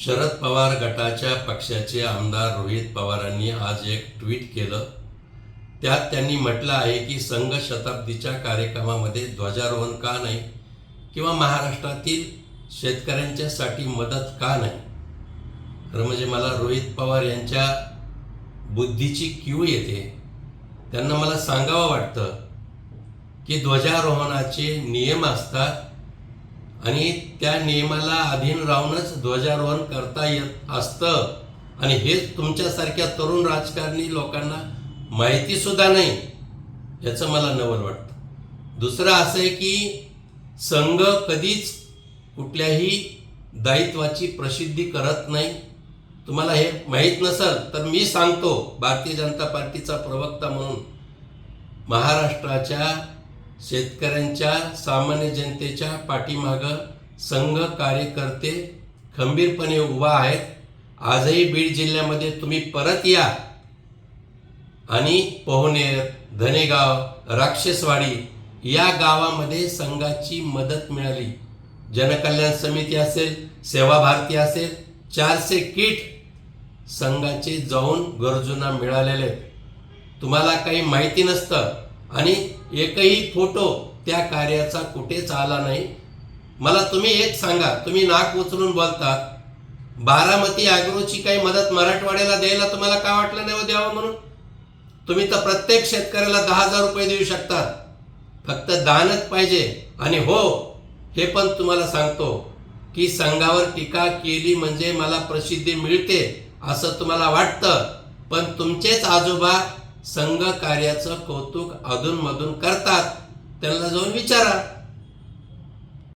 शरद पवार गटाच्या पक्षाचे आमदार रोहित पवारांनी आज एक ट्विट केलं. त्यात त्यांनी म्हटलं आहे की संघ शताब्दीच्या कार्यक्रमामध्ये ध्वजारोहण का नाही किंवा महाराष्ट्रातील शेतकऱ्यांच्यासाठी मदत का नाही? खरं म्हणजे मला रोहित पवार यांच्या बुद्धीची क्यू येते. त्यांना मला सांगावं वाटतं की ध्वजारोहणाचे नियम असतात आणि त्या नियमाला अधीन राहूनच ध्वजारोहण करता येत असतं. आणि हेच तुमच्यासारख्या तरुण राजकारणी लोकांना माहितीसुद्धा नाही याचं मला नवल वाटतं. दुसरं असं आहे की संघ कधीच कुठल्याही दायित्वाची प्रसिद्धी करत नाही. तुम्हाला हे माहीत नसेल तर मी सांगतो भारतीय जनता पार्टीचा प्रवक्ता म्हणून महाराष्ट्राच्या शेतकऱ्यांच्या सामान्य जनतेच्या पाठीमागं संघ कार्यकर्ते खंबीरपणे उभा आहेत. आजही बीड जिल्ह्यामध्ये तुम्ही परत या. आणि पोहनेर धनेगाव राक्षसवाडी या गावामध्ये संघाची मदत मिळाली. जनकल्याण समिती असेल सेवा भारती असेल चारशे किट संघाचे जाऊन गरजूंना मिळालेले तुम्हाला काही माहिती नसतं आणि एकही फोटो त्या कार्याचा कुठेच आला नाही. मला तुम्ही एक सांगा तुम्ही नाक उचलून बोलतात बारामती ॲग्रोची काही मदत मराठवाड्याला द्यायला तुम्हाला का वाटलं नाही हो द्यावं म्हणून? तुम्ही तर प्रत्येक शेतकऱ्याला दहा हजार रुपये देऊ शकतात फक्त दानच पाहिजे. आणि हो हे पण तुम्हाला सांगतो की संघावर टीका केली म्हणजे मला प्रसिद्धी मिळते असं तुम्हाला वाटतं. पण तुमचेच आजोबा संघ कार्याचं कौतुक अधूनमधून करतात. त्यांना जाऊन विचारा.